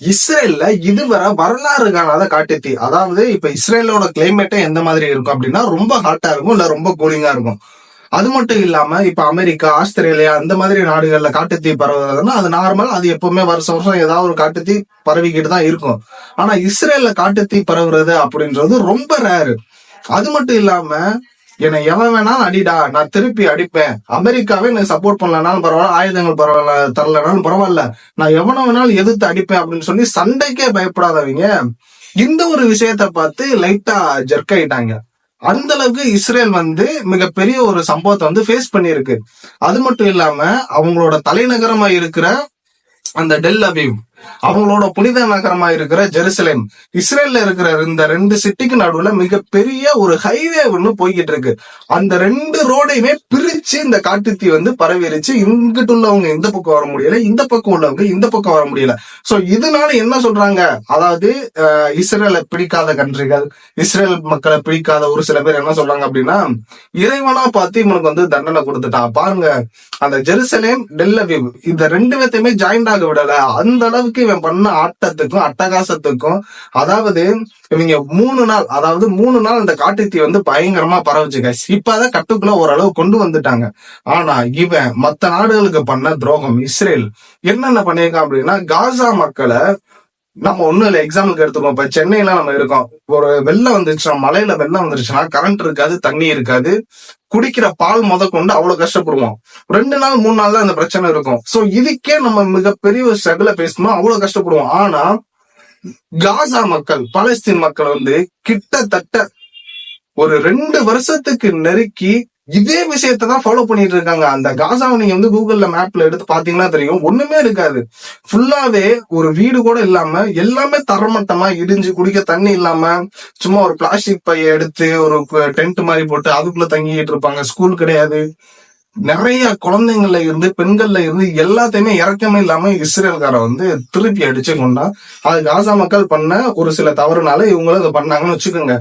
இஸ்ரேல்ல இதுவரை வரலாறு காணாத காட்டுத்தீ. அதாவது இப்ப இஸ்ரேலோட கிளைமேட்டே எந்த மாதிரி இருக்கும் அப்படின்னா ரொம்ப ஹாட்டா இருக்கும் இல்ல ரொம்ப கூலிங்கா இருக்கும். அது மட்டும் இல்லாம இப்ப அமெரிக்கா ஆஸ்திரேலியா அந்த மாதிரி நாடுகள்ல காட்டுத்தீ பரவுறதுன்னா அது நார்மல் அது எப்பவுமே வருஷம் வருஷம் ஏதாவது ஒரு காட்டுத்தீ பரவிக்கிட்டு தான் இருக்கும். ஆனா இஸ்ரேல்ல காட்டுத்தீ பரவுறது அப்படின்றது ரொம்ப ரேரு அது மட்டும் இல்லாம என்னை எவன் வேணாலும் அடிடா நான் திருப்பி அடிப்பேன். அமெரிக்காவே எனக்கு சப்போர்ட் பண்ணலனாலும் பரவாயில்ல ஆயுதங்கள் பரவாயில்ல தரலனாலும் பரவாயில்ல. நான் எவனை வேணாலும் எதிர்த்து அடிப்பேன் அப்படின்னு சொல்லி சண்டைக்கே பயப்படாதவங்க இந்த ஒரு விஷயத்த பார்த்து லைட்டா ஜெர்க் ஆயிட்டாங்க அந்த அளவுக்கு இஸ்ரேல் வந்து மிகப்பெரிய ஒரு சம்பவத்தை வந்து ஃபேஸ் பண்ணியிருக்கு. அது மட்டும் இல்லாம அவங்களோட தலைநகரமா இருக்கிற அந்த டெல் அபிவ். அவங்களோட புனித நகரமா இருக்கிற ஜெருசலேம் இஸ்ரேல்ல இருக்கிற இந்த ரெண்டு சிட்டிக்கு நடுவுல மிகப்பெரிய ஒரு ஹைவே ஒண்ணு போய்கிட்டு இருக்கு. அந்த ரெண்டு ரோடையுமே பிரிச்சு இந்த காட்டுத்தீ வந்து பரவிருச்சு. இங்கிட்டு உள்ளவங்க இந்த பக்கம் வர முடியல இந்த பக்கம் உள்ளவங்க இந்த பக்கம் வர முடியல. சோ இதனால என்ன சொல்றாங்க? அதாவது இஸ்ரேலை பிடிக்காத கண்ட்ரிகள் இஸ்ரேல் மக்களை பிடிக்காத ஒரு சில பேர் என்ன சொல்றாங்க அப்படின்னா இறைவனா பார்த்து இவனுக்கு வந்து தண்டனை கொடுத்துட்டான். பாருங்க அந்த ஜெருசலேம் டெல்லவிவ் இந்த ரெண்டு பேர்த்தையுமே ஜாயின்ட் ஆக விடல. அந்த அளவு அளவுக்கு இவன் பண்ண ஆட்டத்துக்கும் அட்டகாசத்துக்கும் அதாவது இவங்க மூணு நாள் அதாவது மூணு நாள் இந்த காட்டுத்தீ வந்து பயங்கரமா பரவுச்சுங்க. இப்பதான் கட்டுக்குள்ள ஓரளவு கொண்டு வந்துட்டாங்க. ஆனா இவன் மத்த நாடுகளுக்கு பண்ண துரோகம் இஸ்ரேல். என்னென்ன பண்ணியிருக்கான் அப்படின்னா காசா மக்களை நம்ம ஒண்ணும் இல்ல எக்ஸாம்பிளுக்கு எடுத்துக்கோம் இப்ப சென்னையில நம்ம இருக்கோம். ஒரு வெள்ளம் வந்துருச்சுன்னா மலையில வெள்ளம் வந்துருச்சுன்னா கரண்ட் இருக்காது தண்ணி இருக்காது. குடிக்கிற பால் முத கொண்டு அவ்வளவு கஷ்டப்படுவோம். ரெண்டு நாள் மூணு நாள் தான் இந்த பிரச்சனை இருக்கும். சோ இதுக்கே நம்ம மிகப்பெரிய ஒரு ஸ்ட்ரகிள பேசணும் அவ்வளவு கஷ்டப்படுவோம். ஆனா காசா மக்கள் பாலஸ்தீன் மக்கள் வந்து கிட்டத்தட்ட ஒரு ரெண்டு வருஷத்துக்கு நெருக்கி இதே விஷயத்தை தான் ஃபாலோ பண்ணிட்டு இருக்காங்க அந்த காசாவை நீங்க வந்து கூகுள்ல மேப்ல எடுத்து பாத்தீங்கன்னா தெரியும். ஒண்ணுமே இருக்காது. ஃபுல்லாவே ஒரு வீடு கூட இல்லாம எல்லாமே தரமட்டமா இடிஞ்சு குடிக்க தண்ணி இல்லாம சும்மா ஒரு பிளாஸ்டிக் பைய எடுத்து ஒரு டென்ட் மாதிரி போட்டு அதுக்குள்ள தங்கிட்டு இருப்பாங்க. ஸ்கூல் கிடையாது. நிறைய குழந்தைங்கள்ல இருந்து பெண்கள்ல இருந்து எல்லாத்தையுமே இறக்கமே இல்லாம இஸ்ரேல்கார வந்து திருப்பி அடிச்சு கொண்டா அது காசா மக்கள் பண்ண ஒரு சில தவறுனால இவங்களும் அதை பண்ணாங்கன்னு வச்சுக்கோங்க.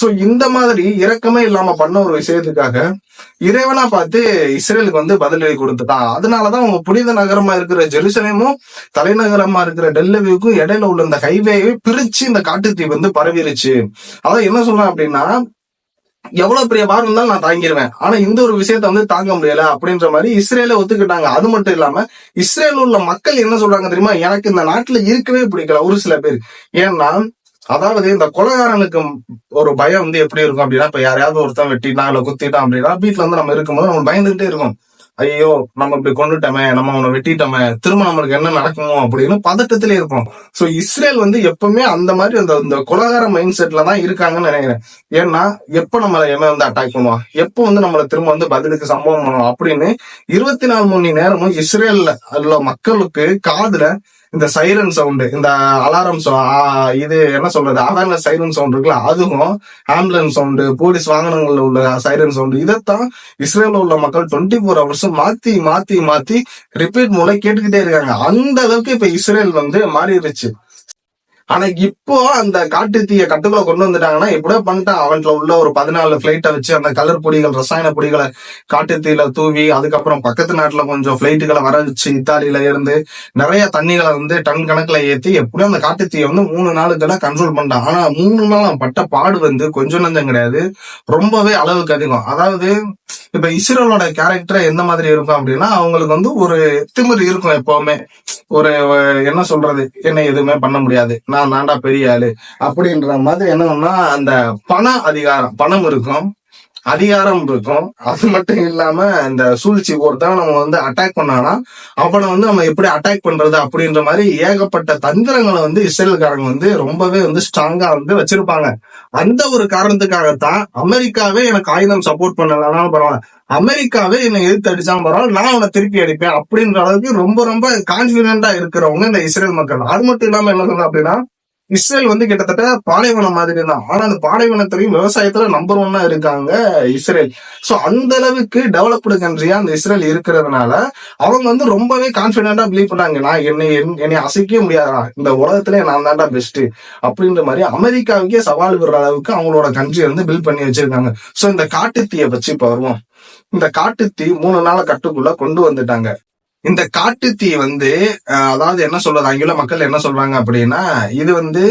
சோ இந்த மாதிரி இறக்கமே இல்லாம பண்ண ஒரு விஷயத்துக்காக இறைவனா பார்த்து இஸ்ரேலுக்கு வந்து பதிலடி கொடுத்துட்டான் அதனாலதான் அவங்க புனித நகரமா இருக்கிற ஜெருசலேமும் தலைநகரமா இருக்கிற டெல்லவிக்கும் இடையில உள்ள இந்த ஹைவேவை பிரிச்சு இந்த காட்டுத்தீ வந்து பரவிருச்சு. அதான் என்ன சொல்றேன் அப்படின்னா எவ்வளவு பெரிய வாரம் இருந்தாலும் நான் தாங்கிடுவேன் ஆனா இந்த ஒரு விஷயத்த வந்து தாங்க முடியல அப்படின்ற மாதிரி இஸ்ரேல ஒத்துக்கிட்டாங்க. அது மட்டும் இல்லாம இஸ்ரேல் உள்ள மக்கள் என்ன சொல்றாங்க தெரியுமா? எனக்கு இந்த நாட்டுல இருக்கவே பிடிக்கல ஒரு சில பேர். ஏன்னா அதாவது இந்த கொலகாரனுக்கு ஒரு பயம் வந்து எப்படி இருக்கும் அப்படின்னா இப்ப யாரையாவது ஒருத்தன் வெட்டிட்டான் இல்ல குத்திட்டான் அப்படின்னா வீட்டுல வந்து நம்ம இருக்கும்போது நம்ம பயந்துகிட்டே இருக்கும். ஐயோ நம்ம இப்படி கொண்டுட்டோமே நம்ம அவனை வெட்டிட்டோமே திரும்ப நம்மளுக்கு என்ன நடக்குமோ அப்படின்னு பதட்டத்திலே இருப்போம். சோ இஸ்ரேல் வந்து எப்பவுமே அந்த மாதிரி அந்த இந்த கொலகார மைண்ட் செட்ல தான் இருக்காங்கன்னு நினைக்கிறேன். ஏன்னா எப்ப நம்மள என்ன வந்து அட்டாக் பண்ணுவான் எப்போ வந்து நம்மள திரும்ப வந்து பதிலுக்கு சம்பவம் பண்ணுவோம் அப்படின்னு இருபத்தி நாலு மணி நேரமும் இஸ்ரேல்ல உள்ள மக்களுக்கு காதுல இந்த சைரன் சவுண்டு இந்த அலாரம் இது என்ன சொல்றது? அவேர்னஸ் சைரன் சவுண்ட் இருக்குல்ல அதுவும் ஆம்புலன்ஸ் சவுண்டு போலீஸ் வாகனங்கள்ல உள்ள சைரன் சவுண்டு இதைத்தான் இஸ்ரேல உள்ள மக்கள் டுவெண்ட்டி ஃபோர் ஹவர்ஸும் மாத்தி மாத்தி மாத்தி ரிப்பீட் மூலம் கேட்டுக்கிட்டே இருக்காங்க. அந்த அளவுக்கு இப்ப இஸ்ரேல் வந்து மாறிடுச்சு. ஆனா இப்போ அந்த காட்டு தீய கட்டுக்குள்ள கொண்டு வந்துட்டாங்கன்னா எப்படியோ பண்ணிட்டான். அவன்ல உள்ள ஒரு பதினாலு பிளைட்டை வச்சு அந்த கலர் பொடிகள் ரசாயன பொடிகளை காட்டு தீயில தூவி அதுக்கப்புறம் பக்கத்து நாட்டுல கொஞ்சம் பிளைட்டுகளை வர வச்சு இத்தாலியில இருந்து நிறைய தண்ணிகளை வந்து டன் கணக்குல ஏத்தி எப்படியோ அந்த காட்டு தீயை வந்து மூணு நாளுக்குள்ள கண்ட்ரோல் பண்ணிட்டான். ஆனா மூணு நாள் பட்ட பாடு வந்து கொஞ்சம் நஞ்சம் கிடையாது. ரொம்பவே அளவுக்கு அதிகம். அதாவது இப்ப இஸ்ரோலோட கேரக்டர் எந்த மாதிரி இருக்கும் அப்படின்னா அவங்களுக்கு வந்து ஒரு திமிர் இருக்கும் எப்பவுமே. ஒரு என்ன சொல்றது? என்ன எதுவுமே பண்ண முடியாது. நான் நாண்டா பெரிய ஆளு. அப்படின்ற மாதிரி என்னன்னா அந்த பண அதிகாரம் பணம் இருக்கும். அதிகாரம் இருக்கும். அது மட்டும் இல்லாம இந்த சூழ்ச்சி ஒருத்தவன் நம்ம வந்து அட்டாக் பண்ணானா அவனை வந்து நம்ம எப்படி அட்டாக் பண்றது அப்படின்ற மாதிரி ஏகப்பட்ட தந்திரங்களை வந்து இஸ்ரேல்காரங்க வந்து ரொம்பவே வந்து ஸ்ட்ராங்கா வந்து வச்சிருப்பாங்க. அந்த ஒரு காரணத்துக்காகத்தான் அமெரிக்காவே எனக்கு ஆயுதம் சப்போர்ட் பண்ணலனாலும் பரவாயில்ல. அமெரிக்காவே என்னை எதிர்த்து அடிச்சாலும் பரவாயில்ல நான் அவனை திருப்பி அடிப்பேன் அப்படின்ற அளவுக்கு ரொம்ப ரொம்ப கான்பிடென்டா இருக்கிறவங்க இந்த இஸ்ரேல் மக்கள். அது மட்டும் இல்லாம என்ன சொல்றேன் அப்படின்னா இஸ்ரேல் வந்து கிட்டத்தட்ட பாலைவனம் மாதிரி தான் ஆனா அந்த பாலைவனத்திலையும் விவசாயத்துல நம்பர் ஒன்னா இருக்காங்க இஸ்ரேல். சோ அந்த அளவுக்கு டெவலப்டு கண்ட்ரியா அந்த இஸ்ரேல் இருக்கிறதுனால அவங்க வந்து ரொம்பவே கான்பிடண்டா பிலீவ் பண்ணாங்க நான் என்னை என்னை அசைக்கவே முடியாதா? இந்த உலகத்திலே நான் தான்டா பெஸ்ட் அப்படின்ற மாதிரி அமெரிக்காவுக்கே சவால் விடுற அளவுக்கு அவங்களோட கண்ட்ரி வந்து பில்ட் பண்ணி வச்சிருக்காங்க. சோ இந்த காட்டுத்தீயை வச்சு இப்ப வருவோம். இந்த காட்டுத்தீ மூணு நாள் கட்டுக்குள்ள கொண்டு வந்துட்டாங்க. இந்த காட்டு தீ வந்து அதாவது என்ன சொல்றது அங்குள்ள மக்கள் என்ன சொல்றாங்க அப்படின்னா இது வந்து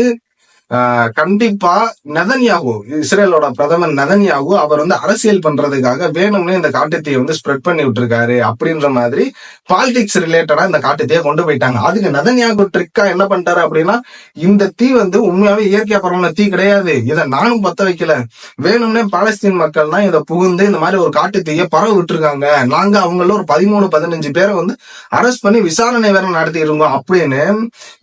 கண்டிப்பா நெதன்யாகு இஸ்ரேலோட பிரதமர் நெதன்யாகு அவர் வந்து அரசியல் பண்றதுக்காக வேணும்னே இந்த காட்டுத்தீயை வந்து ஸ்ப்ரெட் பண்ணி விட்டுருக்காரு அப்படின்ற மாதிரி பாலிடிக்ஸ் ரிலேட்டடா இந்த காட்டுத்தீயை கொண்டு போயிட்டாங்க. அதுக்கு நெதன்யாகு ட்ரிக்கா என்ன பண்ணிட்டாரு அப்படின்னா இந்த தீ வந்து உண்மையாவே இயற்கையா பரவன தீ கிடையாது. இதை நானும் பத்த வைக்கல. வேணும்னே பாலஸ்தீன் மக்கள் தான் இதை புகுந்து இந்த மாதிரி ஒரு காட்டுத்தீயை பரவ விட்டுருக்காங்க. நாங்க அவங்கள ஒரு பதிமூணு பதினஞ்சு பேரை வந்து அரெஸ்ட் பண்ணி விசாரணை வேற நடத்தி இருந்தோம் அப்படின்னு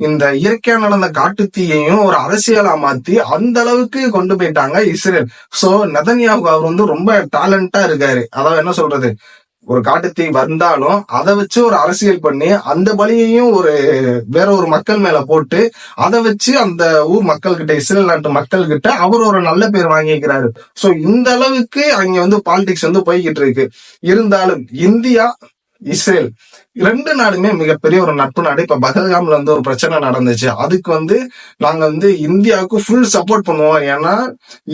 இந்த இயற்கையா நடந்த காட்டுத்தீயையும் ஒரு அரசியல் மாத்தி அந்த அளவுக்கு கொண்டு போயிட்டாங்க இஸ்ரேல். சோ நதன்யாவுக்கு அவர் வந்து ரொம்ப டேலண்டா இருக்காரு. அதாவது என்ன சொல்றது? ஒரு காட்டுத்தீ வந்தாலும் அதை வச்சு ஒரு அரசியல் பண்ணி அந்த பலியையும் ஒரு வேற ஒரு மக்கள் மேல போட்டு அதை வச்சு அந்த ஊர் மக்கள் கிட்ட இஸ்ரேல் நாட்டு மக்கள் கிட்ட அவர் ஒரு நல்ல பேர் வாங்கிக்கிறாரு. சோ இந்த அளவுக்கு அங்க வந்து பாலிடிக்ஸ் வந்து போய்கிட்டு இருக்கு. இருந்தாலும் இந்தியா இஸ்ரேல். ரெண்டு நாடுமே மிகப்பெரிய ஒரு நட்பு நாடு. இப்ப பகல்காம்ல வந்து ஒரு பிரச்சனை நடந்துச்சு. அதுக்கு வந்து நாங்க வந்து இந்தியாவுக்கு ஃபுல் சப்போர்ட் பண்ணுவோம். ஏன்னா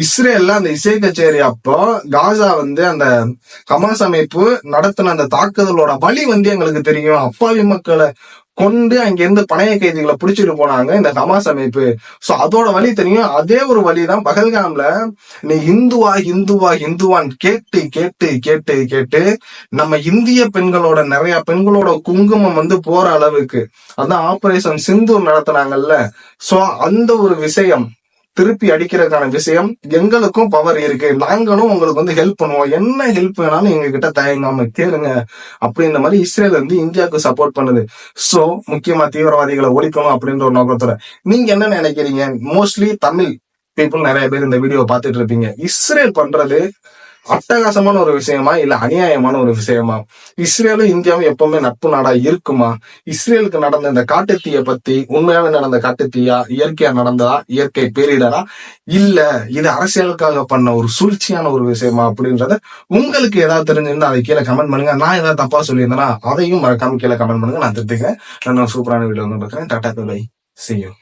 இஸ்ரேல்ல அந்த இசை கச்சேரி அப்போ காசா வந்து அந்த ஹமாஸ் அமைப்பு நடத்தின அந்த தாக்குதலோட வழி வந்து எங்களுக்கு தெரியும். அப்பாவி மக்களை கொண்டு அங்கிருந்து பணைய கைதிகளை பிடிச்சிட்டு போனாங்க. இந்த ஹமாஸ் அமைப்பு. சோ அதோட வழி தெரியும். அதே ஒரு வழிதான் பகல்காம்ல நீ இந்துவா இந்துவா இந்துவான்னு கேட்டு கேட்டு கேட்டு கேட்டு நம்ம இந்திய பெண்களோட நிறைய பெண்களோட குங்குமம் வந்து போற அளவுக்கு. அதான் ஆபரேஷன் சிந்தூர் நடத்துனாங்கல்ல. சோ அந்த ஒரு விஷயம். திருப்பி அடிக்கிறதுக்கான விஷயம் எங்களுக்கும் பவர் இருக்கு. நாங்களும் உங்களுக்கு வந்து ஹெல்ப் பண்ணுவோம். என்ன ஹெல்ப் வேணாலும் எங்க கிட்ட தயங்காம கேளுங்க. அப்படின்ற மாதிரி இஸ்ரேல் வந்து இந்தியாவுக்கு சப்போர்ட் பண்ணுது. சோ முக்கியமா தீவிரவாதிகளை ஒழிக்கணும் அப்படின்ற ஒரு நோக்கத்தோட. நீங்க என்ன நினைக்கிறீங்க? மோஸ்ட்லி தமிழ் பீப்புள் நிறைய பேர் இந்த வீடியோ பார்த்துட்டு இருப்பீங்க. இஸ்ரேல் பண்றது அட்டகாசமான ஒரு விஷயமா இல்ல அநியாயமான ஒரு விஷயமா? இஸ்ரேலும் இந்தியாவும் எப்பவுமே நட்பு நாடா இருக்குமா? இஸ்ரேலுக்கு நடந்த இந்த காட்டுத்தீய பத்தி உண்மையாவே நடந்த காட்டுத்தீயா? இயற்கையா நடந்ததா? இயற்கை பேரிடரா? இல்ல இது அரசியலுக்காக பண்ண ஒரு சூழ்ச்சியான ஒரு விஷயமா அப்படின்றத உங்களுக்கு ஏதாவது தெரிஞ்சிருந்தா அதை கீழே கமெண்ட் பண்ணுங்க. நான் ஏதாவது தப்பா சொல்லியிருந்தேன்னா அதையும் மறக்காம கீழே கமெண்ட் பண்ணுங்க. நான் திருத்திக்கிறேன். நான் சூப்பரான வீடியோ வந்து பார்க்குறேன் டாடா பை செய்யும்